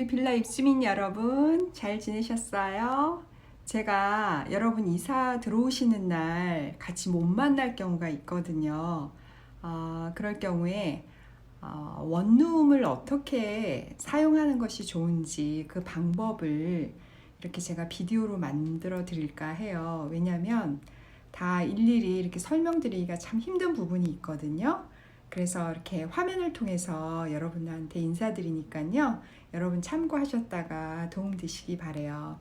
우리 빌라 입주민 여러분 잘 지내셨어요? 제가 여러분 이사 들어오시는 날 같이 못 만날 경우가 있거든요. 어, 그럴 경우에 어, 원룸을 어떻게 사용하는 것이 좋은지 그 방법을 이렇게 제가 비디오로 만들어 드릴까 해요. 왜냐면 다 일일이 이렇게 설명드리기가 참 힘든 부분이 있거든요. 그래서 이렇게 화면을 통해서 여러분한테 인사드리니까요. 여러분 참고하셨다가 도움 되시기 바래요.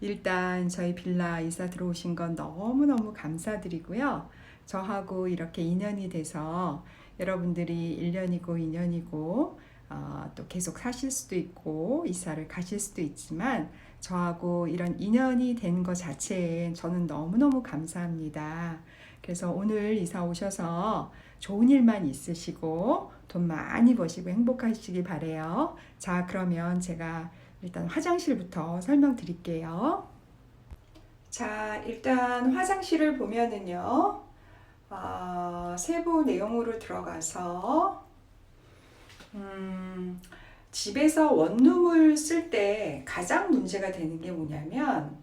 일단 저희 빌라 이사 들어오신 건 너무너무 감사드리고요. 저하고 이렇게 인연이 돼서 여러분들이 1년이고 2년이고 어, 또 계속 사실 수도 있고 이사를 가실 수도 있지만 저하고 이런 인연이 된 것 자체에 저는 너무너무 감사합니다. 그래서 오늘 이사 오셔서 좋은 일만 있으시고 돈 많이 버시고 행복하시길 바래요. 자, 그러면 제가 일단 화장실부터 설명드릴게요. 자, 일단 화장실을 보면은요. 어, 세부 내용으로 들어가서 음, 집에서 원룸을 쓸 때 가장 문제가 되는 게 뭐냐면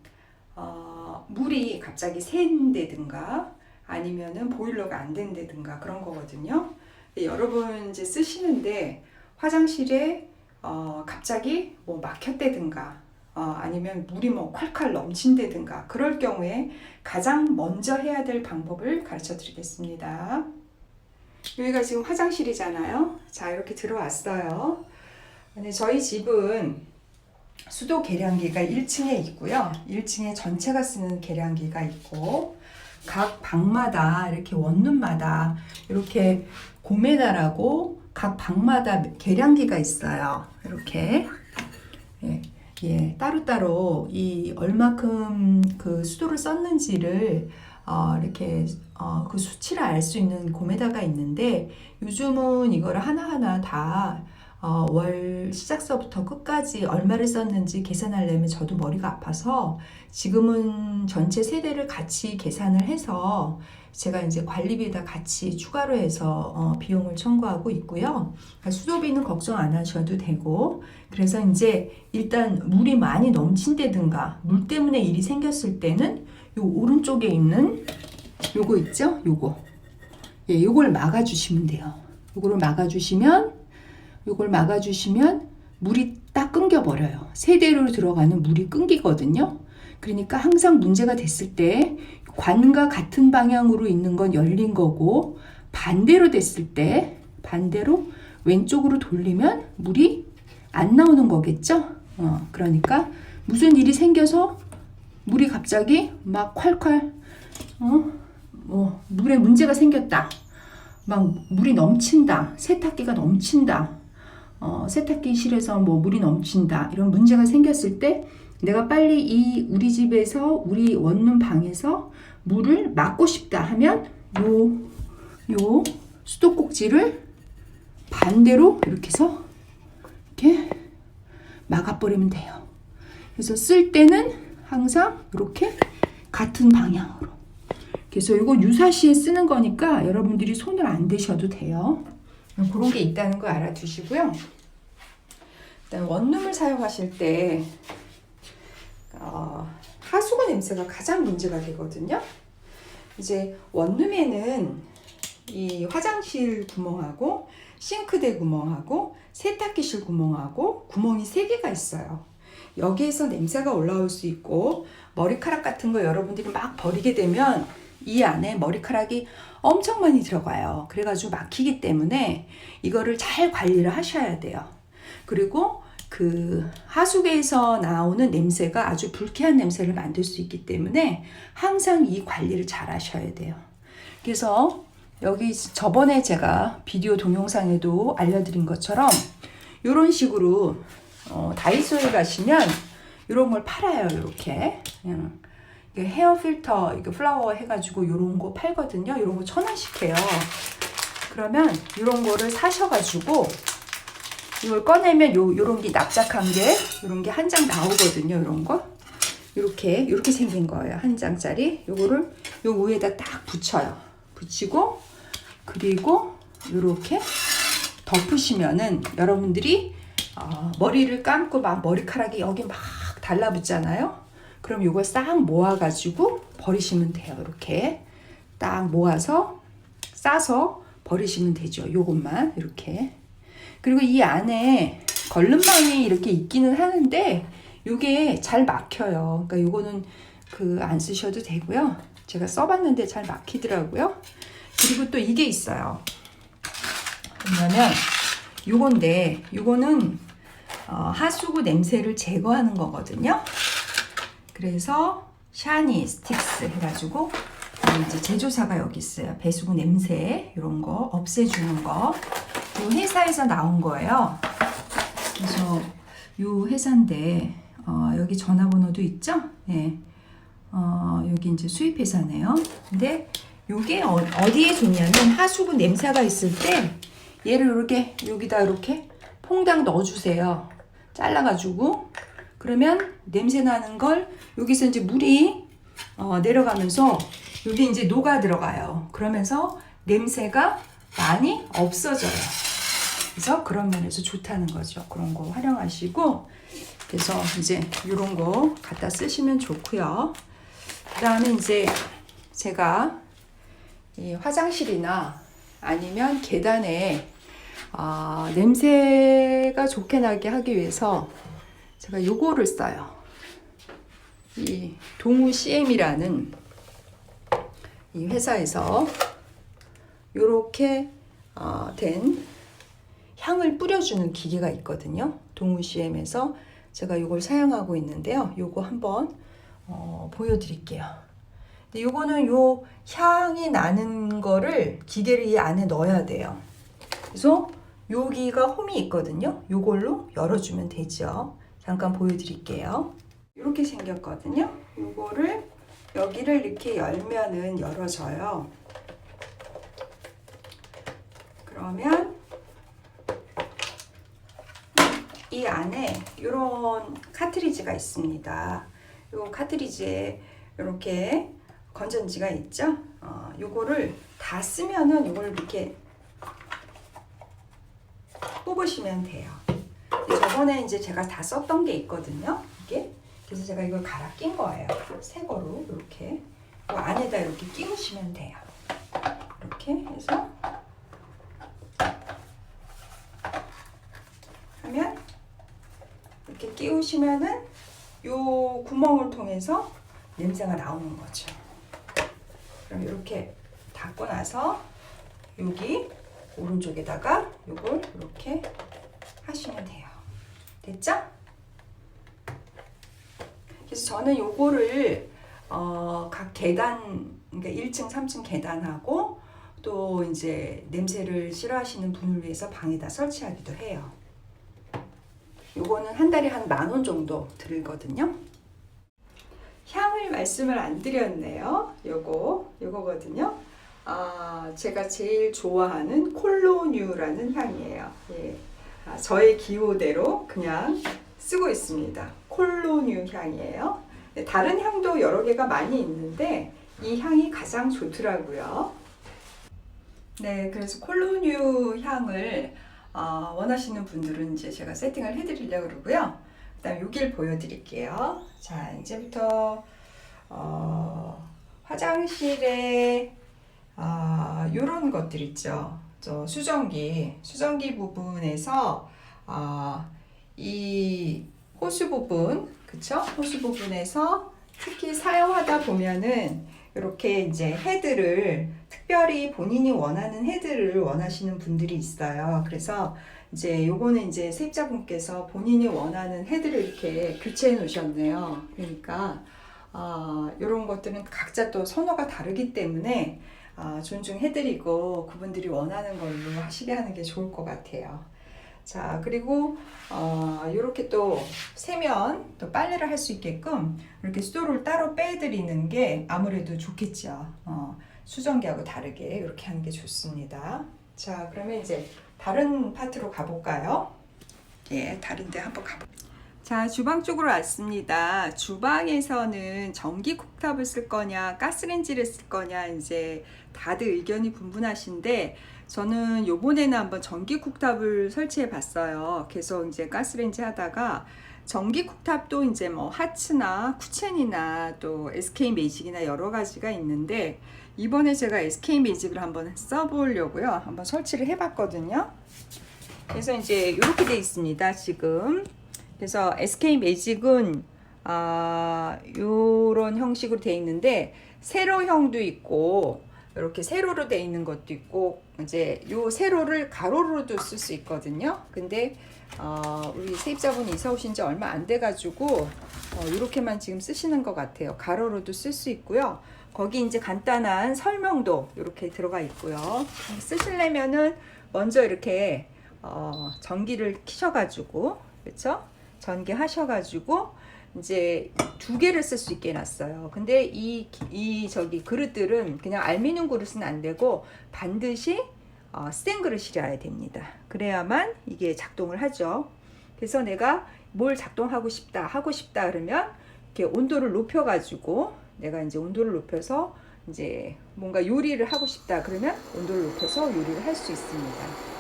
어, 물이 갑자기 샌다든가 아니면은 보일러가 안 된다든가 그런 거거든요. 근데 여러분 이제 쓰시는데 화장실에 어, 갑자기 뭐 막혔다든가 어, 아니면 물이 뭐 콸콸 넘친다든가 그럴 경우에 가장 먼저 해야 될 방법을 가르쳐 드리겠습니다. 여기가 지금 화장실이잖아요. 자, 이렇게 들어왔어요. 근데 저희 집은 수도 계량기가 1층에 있고요. 1층에 전체가 쓰는 계량기가 있고 각 방마다 이렇게 원룸마다 이렇게 고메다라고 각 방마다 계량기가 있어요. 이렇게 예, 예, 따로따로 이 얼마큼 그 수도를 썼는지를 어, 이렇게 어, 그 수치를 알 수 있는 고메다가 있는데 요즘은 이거를 하나하나 다 어, 월 시작서부터 끝까지 얼마를 썼는지 계산하려면 저도 머리가 아파서 지금은 전체 세대를 같이 계산을 해서 제가 이제 관리비에다 같이 추가로 해서 어, 비용을 청구하고 있고요. 그러니까 수도비는 걱정 안 하셔도 되고 그래서 이제 일단 물이 많이 넘친다든가 물 때문에 일이 생겼을 때는 요 오른쪽에 있는 요거 있죠? 요거 예, 요걸 막아주시면 돼요. 요거를 막아주시면 요걸 막아주시면 물이 딱 끊겨버려요. 세대로 들어가는 물이 끊기거든요. 그러니까 항상 문제가 됐을 때 관과 같은 방향으로 있는 건 열린 거고 반대로 됐을 때 반대로 왼쪽으로 돌리면 물이 안 나오는 거겠죠? 어, 그러니까 무슨 일이 생겨서 물이 갑자기 막 콸콸 어? 뭐 물에 문제가 생겼다. 막 물이 넘친다. 세탁기가 넘친다. 어, 세탁기실에서 뭐 물이 넘친다. 이런 문제가 생겼을 때 내가 빨리 이 우리 집에서 우리 원룸 방에서 물을 막고 싶다 하면 요, 요 수도꼭지를 반대로 이렇게 해서 이렇게 막아버리면 돼요. 그래서 쓸 때는 항상 이렇게 같은 방향으로. 그래서 이거 유사시에 쓰는 거니까 여러분들이 손을 안 대셔도 돼요. 그런 게 있다는 거 알아두시고요. 일단 원룸을 사용하실 때 어, 하수구 냄새가 가장 문제가 되거든요. 이제 원룸에는 이 화장실 구멍하고 싱크대 구멍하고 세탁기실 구멍하고 구멍이 세 개가 있어요. 여기에서 냄새가 올라올 수 있고 머리카락 같은 거 여러분들이 막 버리게 되면 이 안에 머리카락이 엄청 많이 들어가요. 그래가지고 막히기 때문에 이거를 잘 관리를 하셔야 돼요. 그리고 그 하수구에서 나오는 냄새가 아주 불쾌한 냄새를 만들 수 있기 때문에 항상 이 관리를 잘 하셔야 돼요. 그래서 여기 저번에 제가 비디오 동영상에도 알려드린 것처럼 이런 식으로 어, 다이소에 가시면 이런 걸 팔아요. 이렇게 그냥 헤어 필터 이거 플라워 해가지고 이런 거 팔거든요. 이런 거 천 원씩 해요. 그러면 이런 거를 사셔가지고 이걸 꺼내면 요 요런 게 납작한 게 요런 게 한 장 나오거든요. 이런 거 이렇게 이렇게 생긴 거예요. 한 장짜리 요거를 요 위에다 딱 붙여요. 붙이고 그리고 이렇게 덮으시면은 여러분들이 어, 머리를 감고 막 머리카락이 여기 막 달라붙잖아요. 그럼 이걸 싹 모아가지고 버리시면 돼요. 이렇게 딱 모아서 싸서 버리시면 되죠. 요것만 이렇게. 그리고 이 안에 걸름방이 이렇게 있기는 하는데 요게 잘 막혀요. 그러니까 요거는 그 안 쓰셔도 되고요. 제가 써봤는데 잘 막히더라고요. 그리고 또 이게 있어요. 뭐냐면 요건데 요거는 어, 하수구 냄새를 제거하는 거거든요. 그래서 샤니 스틱스 해가지고 이 이제 제조사가 여기 있어요. 배수구 냄새 이런 거 없애주는 거. 이 회사에서 나온 거예요. 그래서 이 회사인데 어, 여기 전화번호도 있죠? 네. 어, 여기 이제 수입 회사네요. 근데 요게 어, 어디에 좋냐면 하수구 냄새가 있을 때 얘를 이렇게 여기다 이렇게 퐁당 넣어주세요. 잘라가지고 그러면 냄새 나는 걸 여기서 이제 물이 어, 내려가면서 여기 이제 녹아 들어가요. 그러면서 냄새가 많이 없어져요. 그래서 그런 면에서 좋다는 거죠. 그런 거 활용하시고 그래서 이제 이런 거 갖다 쓰시면 좋고요. 그 다음에 이제 제가 이 화장실이나 아니면 계단에 아, 냄새가 좋게 나게 하기 위해서 제가 요거를 써요. 이 동우 CM이라는 이 회사에서 요렇게 어, 된 향을 뿌려주는 기계가 있거든요. 동우 CM에서 제가 요걸 사용하고 있는데요. 요거 한번 어, 보여드릴게요. 요거는 요 향이 나는 거를 기계를 이 안에 넣어야 돼요. 그래서 여기가 홈이 있거든요. 요걸로 열어주면 되죠. 잠깐 보여드릴게요. 이렇게 생겼거든요. 요거를 여기를 이렇게 열면은 열어져요. 그러면 이 안에 이런 카트리지가 있습니다. 요 카트리지에 이렇게 건전지가 있죠. 어, 요거를 다 쓰면은 요걸 이렇게 뽑으시면 돼요. 저번에 이제 제가 다 썼던 게 있거든요. 이게 그래서 제가 이걸 갈아 낀 거예요. 새 거로 이렇게 그 안에다 이렇게 끼우시면 돼요. 이렇게 해서 하면 이렇게 끼우시면은 요 구멍을 통해서 냄새가 나오는 거죠. 그럼 이렇게 닫고 나서 여기 오른쪽에다가 요걸 이렇게 하시면 돼요. 됐죠? 그래서 저는 요거를 어, 각 계단 그러니까 1층, 3층 계단하고 또 이제 냄새를 싫어하시는 분을 위해서 방에다 설치하기도 해요. 요거는 한 달에 한 만 원 정도 들거든요. 향을 말씀을 안 드렸네요. 요거 요거거든요. 아, 제가 제일 좋아하는 콜로뉴라는 향이에요. 예. 아, 저의 기호대로 그냥 쓰고 있습니다. 콜로뉴 향이에요. 네, 다른 향도 여러 개가 많이 있는데 이 향이 가장 좋더라고요. 네, 그래서 콜로뉴 향을 어, 원하시는 분들은 이제 제가 세팅을 해드리려고 그러고요. 그 다음 여기를 보여드릴게요. 자, 이제부터 어, 화장실에 아, 요런 것들 있죠. 저 수정기, 수정기 부분에서 아, 이 호수 부분, 그쵸? 호수 부분에서 특히 사용하다 보면은 이렇게 이제 헤드를 특별히 본인이 원하는 헤드를 원하시는 분들이 있어요. 그래서 이제 요거는 이제 세입자분께서 본인이 원하는 헤드를 이렇게 교체해 놓으셨네요. 그러니까 아, 이런 것들은 각자 또 선호가 다르기 때문에 아, 존중해드리고 그분들이 원하는 걸로 하시게 하는 게 좋을 것 같아요. 자, 그리고 어, 이렇게 또 세면 또 빨래를 할 수 있게끔 이렇게 수도를 따로 빼드리는 게 아무래도 좋겠죠. 어, 수정기하고 다르게 이렇게 하는 게 좋습니다. 자, 그러면 이제 다른 파트로 가볼까요? 예, 다른 데 한번 가볼까요? 자, 주방 쪽으로 왔습니다. 주방에서는 전기 쿡탑을 쓸 거냐, 가스레인지를 쓸 거냐, 이제 다들 의견이 분분하신데, 저는 요번에는 한번 전기 쿡탑을 설치해 봤어요. 계속 이제 가스레인지 하다가, 전기 쿡탑도 이제 뭐 하츠나 쿠첸이나 또 SK 매직이나 여러 가지가 있는데, 이번에 제가 SK 매직을 한번 써보려고요. 한번 설치를 해 봤거든요. 그래서 이제 이렇게 돼 있습니다. 지금. 그래서 SK 매직은 아, 요런 형식으로 돼 있는데 세로형도 있고 이렇게 세로로 돼 있는 것도 있고 이제 요 세로를 가로로도 쓸 수 있거든요. 근데 어, 우리 세입자분이 이사 오신 지 얼마 안 돼 가지고 어, 이렇게만 지금 쓰시는 것 같아요. 가로로도 쓸 수 있고요. 거기 이제 간단한 설명도 이렇게 들어가 있고요. 쓰시려면은 먼저 이렇게 어, 전기를 키셔 가지고 그렇죠? 전기 하셔가지고 이제 두 개를 쓸 수 있게 해놨어요. 근데 이, 이 저기 그릇들은 그냥 알미늄 그릇은 안 되고 반드시 어, 센 그릇이라야 됩니다. 그래야만 이게 작동을 하죠. 그래서 내가 뭘 작동하고 싶다 하고 싶다 그러면 이렇게 온도를 높여가지고 내가 이제 온도를 높여서 이제 뭔가 요리를 하고 싶다 그러면 온도를 높여서 요리를 할 수 있습니다.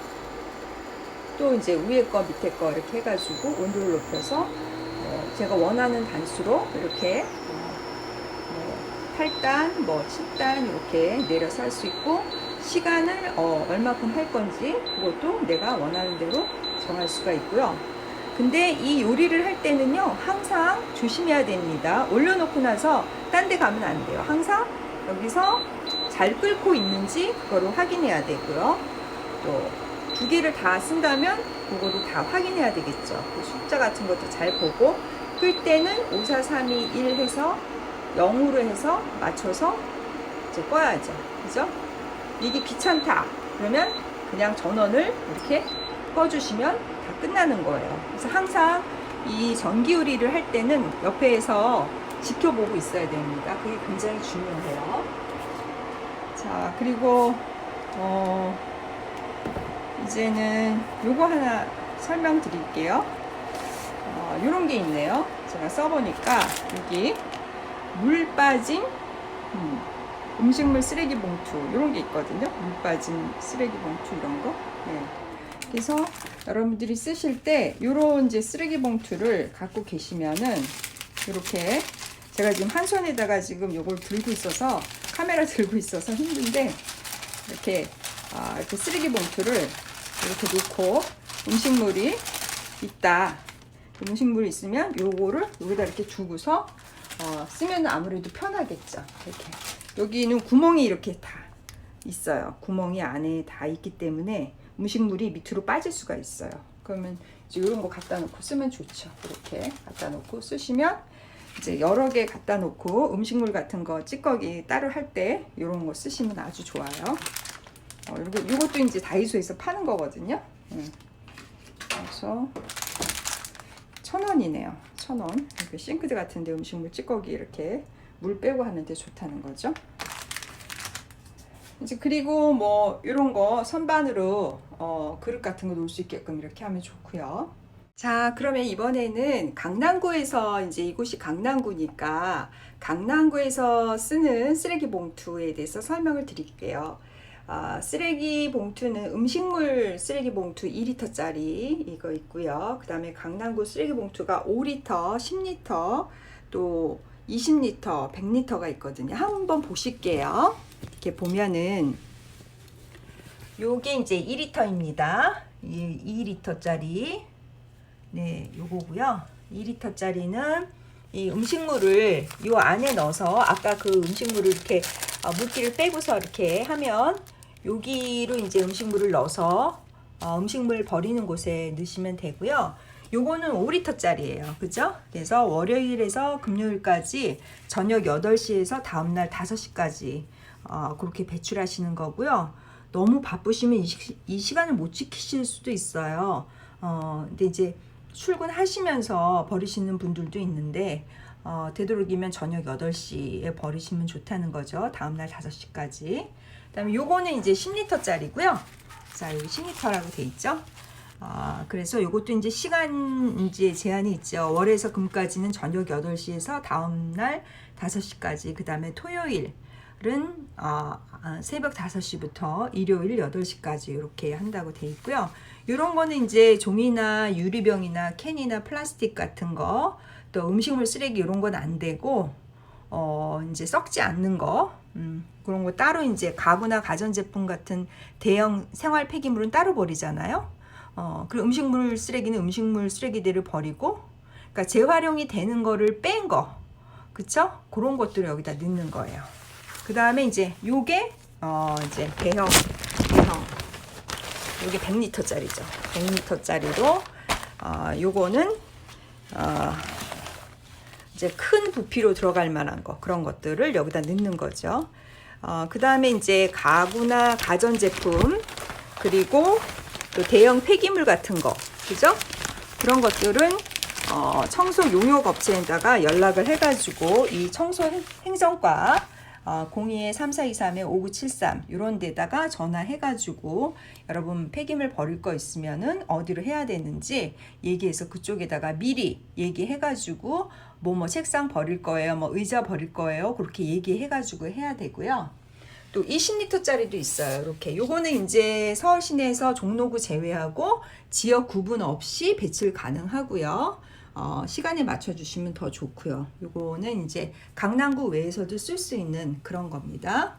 또 이제 위에 거 밑에 거 이렇게 해가지고 온도를 높여서 어, 제가 원하는 단수로 이렇게 어, 뭐 8단, 뭐 10단 이렇게 내려서 할 수 있고 시간을 어, 얼마큼 할 건지 그것도 내가 원하는 대로 정할 수가 있고요. 근데 이 요리를 할 때는요 항상 조심해야 됩니다. 올려놓고 나서 딴 데 가면 안 돼요. 항상 여기서 잘 끓고 있는지 그거를 확인해야 되고요. 또 두 개를 다 쓴다면 그거를 다 확인해야 되겠죠. 그 숫자 같은 것도 잘 보고 끌 때는 5, 4, 3, 2, 1 해서 0으로 해서 맞춰서 이제 꺼야죠. 그죠? 이게 귀찮다. 그러면 그냥 전원을 이렇게 꺼주시면 다 끝나는 거예요. 그래서 항상 이 전기 요리를 할 때는 옆에서 지켜보고 있어야 됩니다. 그게 굉장히 중요해요. 자, 그리고, 어, 이제는 요거 하나 설명드릴게요. 어, 요런 게 있네요. 제가 써보니까 여기 물 빠진 음, 음식물 쓰레기 봉투 이런 게 있거든요. 물 빠진 쓰레기 봉투 이런 거. 네. 그래서 여러분들이 쓰실 때 요런 이제 쓰레기 봉투를 갖고 계시면은 이렇게 제가 지금 한 손에다가 지금 요걸 들고 있어서 카메라 들고 있어서 힘든데 이렇게 아, 이렇게 쓰레기 봉투를 이렇게 놓고 음식물이 있다. 음식물이 있으면 요거를 여기다 이렇게 두고서 어, 쓰면 아무래도 편하겠죠. 이렇게 여기는 구멍이 이렇게 다 있어요. 구멍이 안에 다 있기 때문에 음식물이 밑으로 빠질 수가 있어요. 그러면 이제 이런 거 갖다 놓고 쓰면 좋죠. 이렇게 갖다 놓고 쓰시면 이제 여러 개 갖다 놓고 음식물 같은 거 찌꺼기 따로 할 때 이런 거 쓰시면 아주 좋아요. 어, 이거, 이것도 이제 다이소에서 파는 거거든요. 음. 그래서 천 원이네요. 천 원. 이렇게 싱크대 같은데 음식물 찌꺼기 이렇게 물 빼고 하는데 좋다는 거죠. 이제 그리고 뭐 이런 거 선반으로 어, 그릇 같은 거 놓을 수 있게끔 이렇게 하면 좋고요. 자, 그러면 이번에는 강남구에서 이제 이곳이 강남구니까 강남구에서 쓰는 쓰레기 봉투에 대해서 설명을 드릴게요. 아, 쓰레기 봉투는 음식물 쓰레기 봉투 2리터짜리 이거 있고요. 그 다음에 강남구 쓰레기 봉투가 5리터, 10리터, 또 20리터, 100리터가 있거든요. 한번 보실게요. 이렇게 보면은 요게 이제 2리터입니다. 2리터짜리 네, 요거고요. 2리터짜리는 이 음식물을 요 안에 넣어서 아까 그 음식물을 이렇게 어, 물기를 빼고서 이렇게 하면 여기로 이제 음식물을 넣어서 어, 음식물 버리는 곳에 넣으시면 되고요. 요거는 5리터짜리예요. 그죠? 그래서 월요일에서 금요일까지 저녁 8시에서 다음날 5시까지 어, 그렇게 배출하시는 거고요. 너무 바쁘시면 이, 시, 이 시간을 못 지키실 수도 있어요. 어, 근데 이제 출근하시면서 버리시는 분들도 있는데 어, 되도록이면 저녁 8시에 버리시면 좋다는 거죠. 다음날 5시까지. 그 다음에 요거는 이제 10리터짜리고요. 자, 여기 10리터라고 돼 있죠. 아, 그래서 이것도 이제 시간 이제 제한이 있죠. 월에서 금까지는 저녁 8시에서 다음 날 5시까지. 그 다음에 토요일은 아, 아, 새벽 5시부터 일요일 8시까지 이렇게 한다고 돼 있고요. 이런 거는 이제 종이나 유리병이나 캔이나 플라스틱 같은 거, 또 음식물 쓰레기 이런 건 안 되고 어, 이제 썩지 않는 거, 음, 그런 거 따로 이제 가구나 가전제품 같은 대형 생활 폐기물은 따로 버리잖아요. 어, 그리고 음식물 쓰레기는 음식물 쓰레기대를 버리고, 그러니까 재활용이 되는 거를 뺀 거, 그쵸? 그런 것들을 여기다 넣는 거예요. 그 다음에 이제 요게, 어, 이제 대형, 대형, 요게 100리터짜리죠. 100리터짜리로, 어, 요거는, 어, 이제 큰 부피로 들어갈 만한 거 그런 것들을 여기다 넣는 거죠. 어, 그 다음에 이제 가구나 가전제품 그리고 또 대형 폐기물 같은 거 그죠? 그런 것들은 어, 청소 용역 업체에다가 연락을 해가지고 이 청소 행- 행정과 어, 02-3423-5973 이런 데다가 전화해가지고 여러분 폐기물 버릴 거 있으면은 어디로 해야 되는지 얘기해서 그쪽에다가 미리 얘기해가지고 뭐 뭐 책상 버릴 거예요, 뭐 의자 버릴 거예요 그렇게 얘기해가지고 해야 되고요. 또 20리터짜리도 있어요. 이렇게 요거는 이제 서울 시내에서 종로구 제외하고 지역 구분 없이 배출 가능하고요. 어, 시간에 맞춰 주시면 더 좋고요. 요거는 이제 강남구 외에서도 쓸 수 있는 그런 겁니다.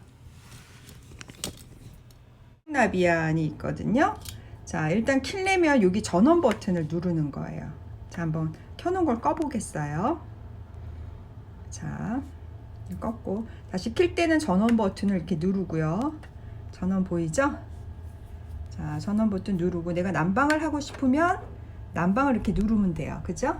나비안이 있거든요. 자, 일단 킬려면 여기 전원 버튼을 누르는 거예요. 자, 한번 켜놓은 걸 꺼보겠어요. 자, 껐고 다시 킬 때는 전원 버튼을 이렇게 누르고요. 전원 보이죠? 자, 전원 버튼 누르고 내가 난방을 하고 싶으면 난방을 이렇게 누르면 돼요. 그죠?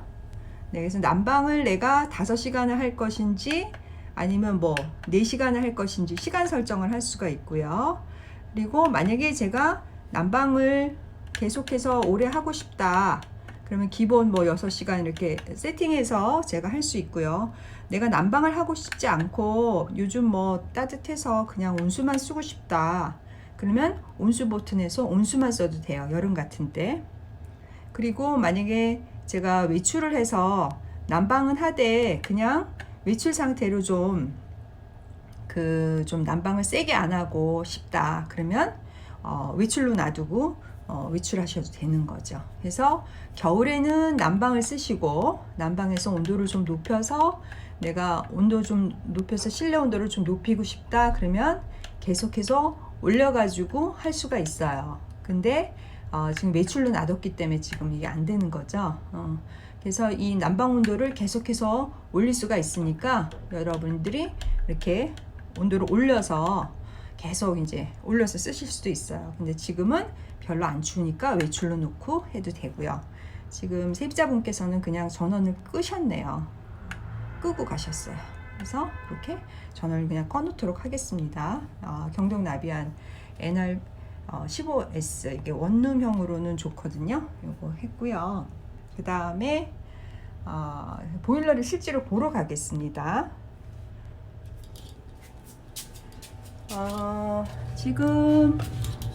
네, 그래서 난방을 내가 5시간을 할 것인지 아니면 뭐 4시간을 할 것인지 시간 설정을 할 수가 있고요. 그리고 만약에 제가 난방을 계속해서 오래 하고 싶다. 그러면 기본 뭐 6시간 이렇게 세팅해서 제가 할 수 있고요. 내가 난방을 하고 싶지 않고 요즘 뭐 따뜻해서 그냥 온수만 쓰고 싶다. 그러면 온수 버튼에서 온수만 써도 돼요. 여름 같은 때. 그리고 만약에 제가 외출을 해서 난방은 하되 그냥 외출 상태로 좀 그 좀 난방을 세게 안 하고 싶다. 그러면 어, 외출로 놔두고 어, 외출하셔도 되는 거죠. 그래서 겨울에는 난방을 쓰시고 난방에서 온도를 좀 높여서 내가 온도 좀 높여서 실내 온도를 좀 높이고 싶다. 그러면 계속해서 올려가지고 할 수가 있어요. 근데 어, 지금 외출로 놔뒀기 때문에 지금 이게 안 되는 거죠. 어, 그래서 이 난방 온도를 계속해서 올릴 수가 있으니까 여러분들이 이렇게 온도를 올려서 계속 이제 올려서 쓰실 수도 있어요. 근데 지금은 별로 안 추우니까 외출로 놓고 해도 되고요. 지금 세입자분께서는 그냥 전원을 끄셨네요. 끄고 가셨어요. 그래서 이렇게 전원을 그냥 꺼놓도록 하겠습니다. 어, 경동 나비안 NR 어, 15S 이게 원룸형으로는 좋거든요. 이거 했고요. 그 다음에 어, 보일러를 실제로 보러 가겠습니다. 어, 지금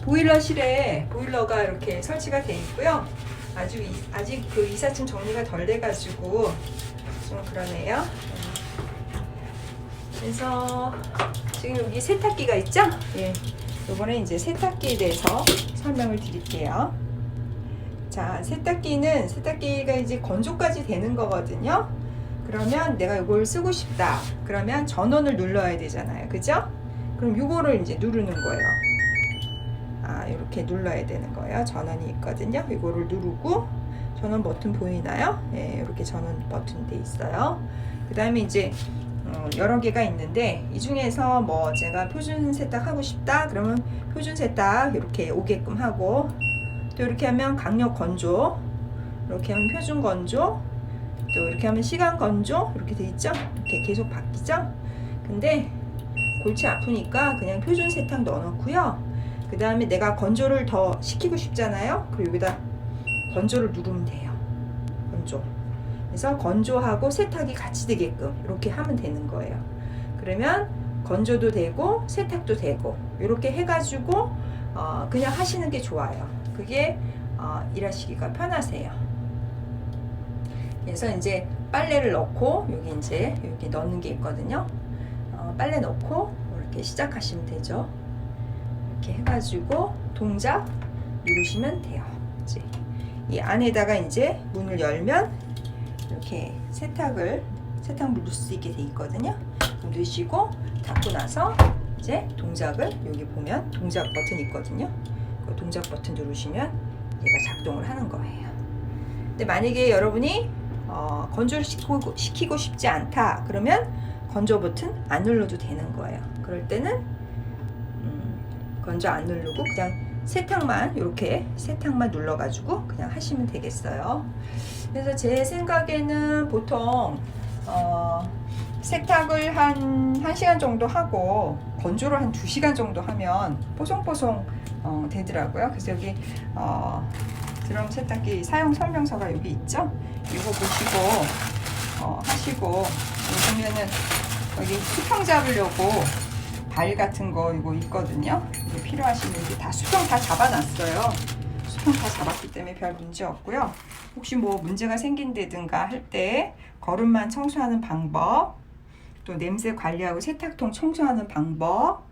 보일러실에 보일러가 이렇게 설치가 돼 있고요. 아주 이- 아직 그 이사층 정리가 덜 돼가지고 좀 그러네요. 그래서 지금 여기 세탁기가 있죠? 예. 요번에 이제 세탁기에 대해서 설명을 드릴게요. 자, 세탁기는 세탁기가 이제 건조까지 되는 거거든요. 그러면 내가 이걸 쓰고 싶다. 그러면 전원을 눌러야 되잖아요. 그죠? 그럼 요거를 이제 누르는 거예요. 아, 이렇게 눌러야 되는 거예요. 전원이 있거든요. 이거를 누르고 전원 버튼 보이나요? 예, 이렇게 전원 버튼 돼 있어요. 그 다음에 이제 어, 여러 개가 있는데 이 중에서 뭐 제가 표준 세탁 하고 싶다 그러면 표준 세탁 이렇게 오게끔 하고 또 이렇게 하면 강력 건조 이렇게 하면 표준 건조 또 이렇게 하면 시간 건조 이렇게 돼 있죠 이렇게 계속 바뀌죠 근데 골치 아프니까 그냥 표준 세탁 넣어놓고요 그 다음에 내가 건조를 더 시키고 싶잖아요 그리고 여기다 건조를 누르면 돼요 건조 그래서 건조하고 세탁이 같이 되게끔 이렇게 하면 되는 거예요. 그러면 건조도 되고 세탁도 되고 이렇게 해가지고 어, 그냥 하시는 게 좋아요. 그게 어, 일하시기가 편하세요. 그래서 이제 빨래를 넣고 여기 이제 여기 넣는 게 있거든요. 어, 빨래 넣고 이렇게 시작하시면 되죠. 이렇게 해가지고 동작 누르시면 돼요. 이제 이 안에다가 이제 문을 열면 이렇게 세탁을 세탁물 넣을 수 있게 돼 있거든요. 넣으시고 닫고 나서 이제 동작을 여기 보면 동작 버튼 있거든요. 그 동작 버튼 누르시면 얘가 작동을 하는 거예요. 근데 만약에 여러분이 어, 건조를 시키고, 시키고 싶지 않다 그러면 건조 버튼 안 눌러도 되는 거예요. 그럴 때는 음, 건조 안 누르고 그냥 세탁만 이렇게 세탁만 눌러가지고 그냥 하시면 되겠어요. 그래서 제 생각에는 보통 어, 세탁을 한 1시간 정도 하고 건조를 한 2시간 정도 하면 뽀송뽀송 어, 되더라고요. 그래서 여기 어, 드럼 세탁기 사용 설명서가 여기 있죠? 이거 보시고 어, 하시고 보면은 여기 수평 잡으려고 발 같은 거 이거 있거든요. 이거 필요하신 분들 다 수평 다 잡아놨어요. 수평 다 잡았기 때문에 별 문제 없고요. 혹시 뭐 문제가 생긴다든가 할때 거름만 청소하는 방법, 또 냄새 관리하고 세탁통 청소하는 방법,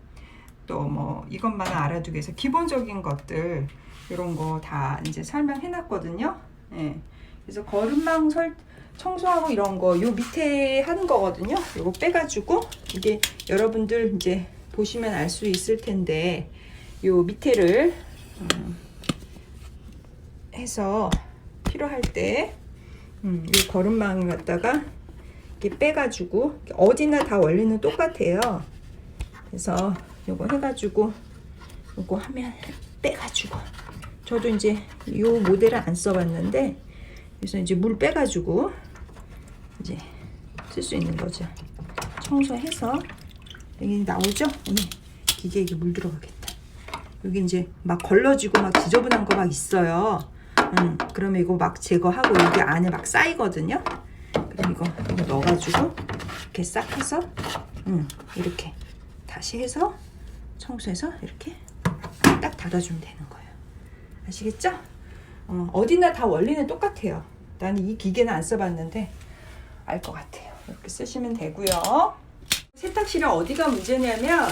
또 뭐 이것만 알아두기 위해서 기본적인 것들 이런 거 다 이제 설명해 놨거든요. 예. 그래서 거름망 설 청소하고 이런 거 요 밑에 하는 거거든요. 요거 빼가지고 이게 여러분들 이제 보시면 알 수 있을 텐데 요 밑에를 음, 해서 필요할 때 음, 이 거름망을 갖다가 이렇게 빼가지고 어디나 다 원리는 똑같아요. 그래서 요거 해가지고 요거 하면 빼가지고 저도 이제 요 모델을 안 써봤는데 그래서 이제 물 빼가지고 이제 쓸 수 있는 거죠. 청소해서 여기 나오죠? 네. 기계에 이게 물 들어가겠다. 여기 이제 막 걸러지고 막 지저분한 거 막 있어요. 음, 그러면 이거 막 제거하고 여기 안에 막 쌓이거든요. 그럼 이거, 이거 넣어가지고 이렇게 싹 해서 음, 이렇게 다시 해서 청소해서 이렇게 딱 닫아주면 되는 거예요. 아시겠죠? 어, 어디나 다 원리는 똑같아요. 나는 이 기계는 안 써봤는데 알 것 같아요. 이렇게 쓰시면 되고요. 세탁실은 어디가 문제냐면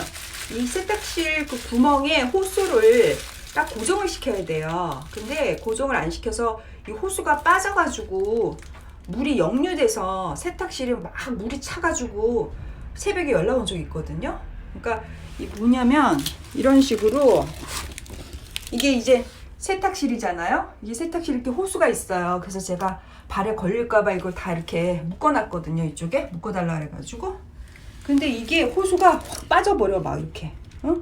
이 세탁실 그 구멍에 호스를 딱 고정을 시켜야 돼요. 근데 고정을 안 시켜서 이 호수가 빠져가지고 물이 역류돼서 세탁실에 막 물이 차가지고 새벽에 연락 온 적이 있거든요. 그러니까 이 뭐냐면 이런 식으로 이게 이제 세탁실이잖아요. 이게 세탁실 이렇게 호수가 있어요. 그래서 제가 발에 걸릴까봐 이걸 다 이렇게 묶어놨거든요. 이쪽에 묶어달라 그래가지고. 근데 이게 호수가 확 빠져버려 막 이렇게. 응?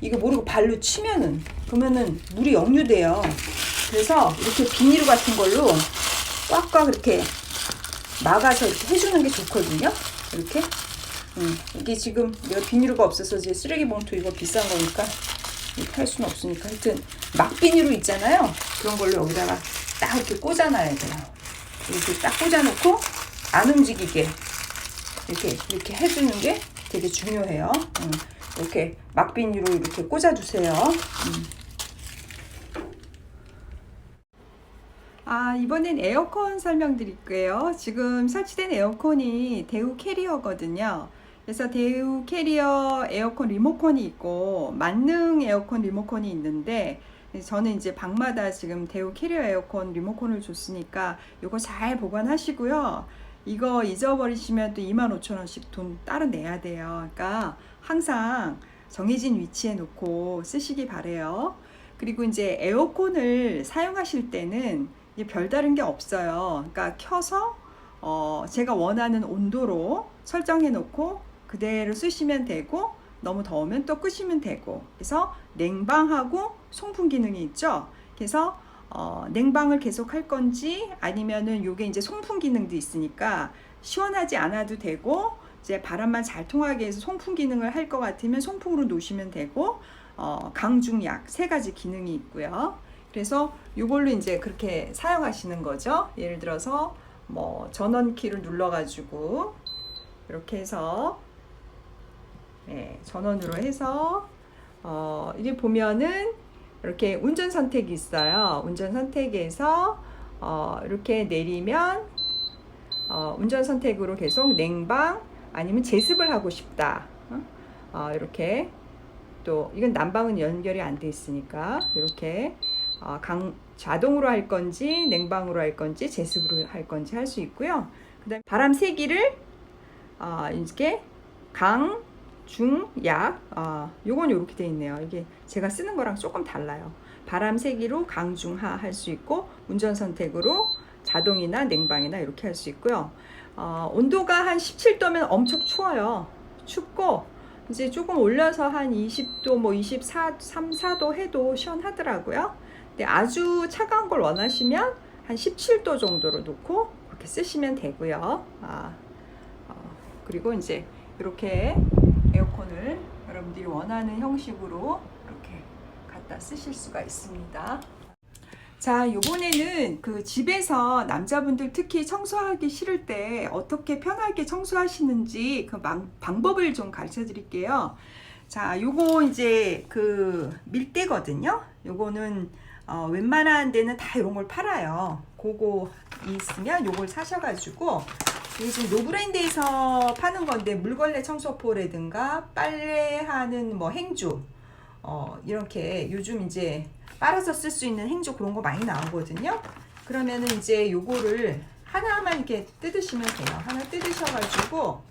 이게 모르고 발로 치면은 그러면은 물이 역류돼요. 그래서 이렇게 비닐 같은 걸로 꽉꽉 이렇게 막아서 이렇게 해주는 게 좋거든요. 이렇게. 음, 이게 지금 내가 비닐가 없어서 이제 쓰레기 봉투 이거 비싼 거니까 이렇게 할 수는 없으니까 하여튼 막 비닐로 있잖아요. 그런 걸로 여기다가 딱 이렇게 꽂아놔야 돼요. 이렇게 딱 꽂아놓고 안 움직이게 이렇게 이렇게 해주는 게 되게 중요해요. 음, 이렇게 막 비닐로 이렇게 꽂아주세요. 음. 아, 이번엔 에어컨 설명드릴게요. 지금 설치된 에어컨이 대우 캐리어거든요. 그래서 대우 캐리어 에어컨 리모컨이 있고 만능 에어컨 리모컨이 있는데 저는 이제 방마다 지금 대우 캐리어 에어컨 리모컨을 줬으니까 이거 잘 보관하시고요. 이거 잊어버리시면 또 25,000원씩 돈 따로 내야 돼요. 그러니까 항상 정해진 위치에 놓고 쓰시기 바래요. 그리고 이제 에어컨을 사용하실 때는 별다른 게 없어요. 그러니까 켜서 어 제가 원하는 온도로 설정해 놓고 그대로 쓰시면 되고 너무 더우면 또 끄시면 되고 그래서 냉방하고 송풍 기능이 있죠. 그래서 어, 냉방을 계속 할 건지 아니면은 요게 이제 송풍 기능도 있으니까 시원하지 않아도 되고 이제 바람만 잘 통하게 해서 송풍 기능을 할 것 같으면 송풍으로 놓으시면 되고 어, 강중약 세 가지 기능이 있고요. 그래서 요걸로 이제 그렇게 사용하시는 거죠. 예를 들어서 뭐 전원 키를 눌러 가지고 이렇게 해서 네, 전원으로 해서 어, 이게 보면은 이렇게 운전 선택이 있어요. 운전 선택에서 어, 이렇게 내리면 어, 운전 선택으로 계속 냉방 아니면 제습을 하고 싶다. 어? 어, 이렇게 또 이건 난방은 연결이 안 돼 있으니까 이렇게 어, 강 자동으로 할 건지 냉방으로 할 건지 제습으로 할 건지 할 수 있고요. 그다음 에 바람 세기를 어, 이렇게 강, 중, 약. 어, 요건 이렇게 돼 있네요. 이게 제가 쓰는 거랑 조금 달라요. 바람 세기로 강, 중, 하 할 수 있고 운전 선택으로 자동이나 냉방이나 이렇게 할 수 있고요. 어, 온도가 한 17도면 엄청 추워요. 춥고 이제 조금 올려서 한 20도 뭐 24, 3, 4도 해도 시원하더라고요. 근데 아주 차가운 걸 원하시면 한 17도 정도로 놓고 그렇게 쓰시면 되고요. 아, 어, 그리고 이제 이렇게 에어컨을 여러분들이 원하는 형식으로 이렇게 갖다 쓰실 수가 있습니다. 자, 요번에는 그 집에서 남자분들 특히 청소하기 싫을 때 어떻게 편하게 청소하시는지 그 방, 방법을 좀 가르쳐 드릴게요. 자, 요거 이제 그 밀대거든요. 요거는 어, 웬만한 데는 다 이런 걸 팔아요. 그거 있으면 요걸 사셔가지고 이게 지금 노브랜드에서 파는 건데 물걸레 청소포라든가 빨래하는 뭐 행주 어, 이렇게 요즘 이제 빨아서 쓸 수 있는 행주 그런 거 많이 나오거든요. 그러면은 이제 요거를 하나만 이렇게 뜯으시면 돼요. 하나 뜯으셔가지고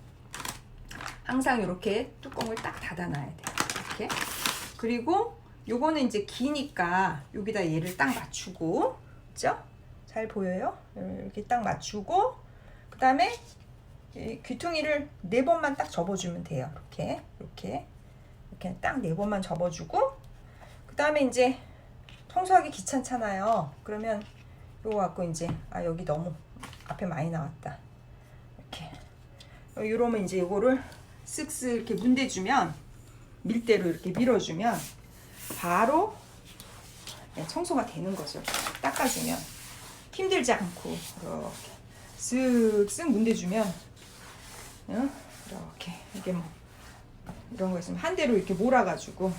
항상 이렇게 뚜껑을 딱 닫아놔야 돼요. 이렇게. 그리고 요거는 이제 기니까 여기다 얘를 딱 맞추고, 그죠? 잘 보여요? 이렇게 딱 맞추고, 그 다음에 귀퉁이를 네 번만 딱 접어주면 돼요. 이렇게, 이렇게, 이렇게 딱 네 번만 접어주고, 그 다음에 이제 청소하기 귀찮잖아요. 그러면 요거 갖고 이제 아 여기 너무 앞에 많이 나왔다. 이렇게 이러면 이제 요거를 쓱쓱 이렇게 문대주면 밀대로 이렇게 밀어주면 바로 네, 청소가 되는 거죠. 닦아주면 힘들지 않고 이렇게 쓱쓱 문대주면 어? 이렇게 이게 뭐 이런 거 있으면 한 대로 이렇게 몰아가지고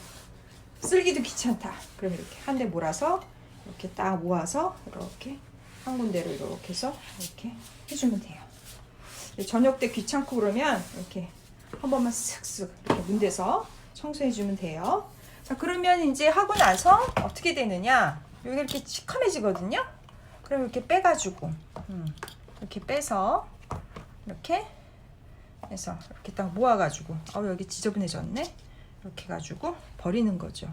쓸기도 귀찮다. 그럼 이렇게 한 대 몰아서 이렇게 딱 모아서 이렇게 한 군데로 이렇게 해서 이렇게 해주면 돼요. 저녁 때 귀찮고 그러면 이렇게 한 번만 쓱쓱 이렇게 문대서 청소해주면 돼요. 자 그러면 이제 하고 나서 어떻게 되느냐? 여기 이렇게 시커매지거든요. 그럼 이렇게 빼가지고 음, 이렇게 빼서 이렇게 해서 이렇게 딱 모아가지고 어 여기 지저분해졌네. 이렇게 가지고 버리는 거죠.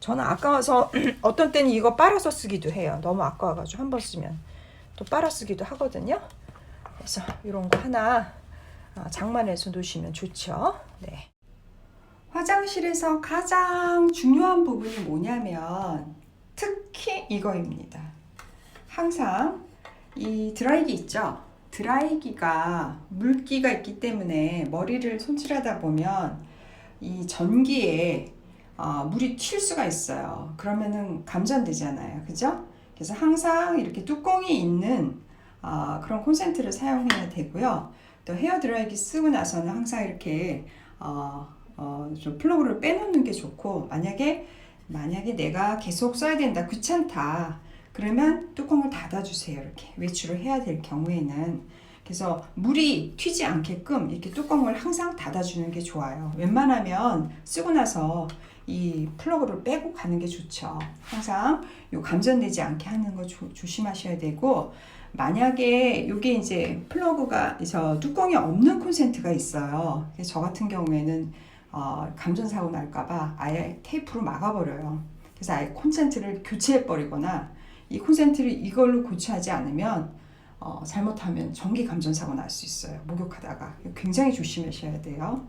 저는 아까워서 어떤 때는 이거 빨아서 쓰기도 해요. 너무 아까워가지고 한 번 쓰면 또 빨아 쓰기도 하거든요. 그래서 이런 거 하나 아, 장만해서 놓으시면 좋죠. 네. 화장실에서 가장 중요한 부분이 뭐냐면 특히 이거입니다. 항상 이 드라이기 있죠? 드라이기가 물기가 있기 때문에 머리를 손질하다 보면 이 전기에 어, 물이 튈 수가 있어요. 그러면은 감전되잖아요. 그죠? 그래서 항상 이렇게 뚜껑이 있는 어, 그런 콘센트를 사용해야 되고요. 또 헤어 드라이기 쓰고 나서는 항상 이렇게 어, 어, 좀 플러그를 빼놓는 게 좋고 만약에 만약에 내가 계속 써야 된다 귀찮다 그러면 뚜껑을 닫아주세요 이렇게 외출을 해야 될 경우에는 그래서 물이 튀지 않게끔 이렇게 뚜껑을 항상 닫아주는 게 좋아요. 웬만하면 쓰고 나서 이 플러그를 빼고 가는 게 좋죠. 항상 요 감전되지 않게 하는 거 조, 조심하셔야 되고 만약에 이게 이제 플러그가 저 뚜껑이 없는 콘센트가 있어요. 저 같은 경우에는 어, 감전 사고 날까봐 아예 테이프로 막아버려요. 그래서 아예 콘센트를 교체해 버리거나 이 콘센트를 이걸로 고치하지 않으면 어, 잘못하면 전기 감전 사고 날 수 있어요. 목욕하다가 굉장히 조심하셔야 돼요.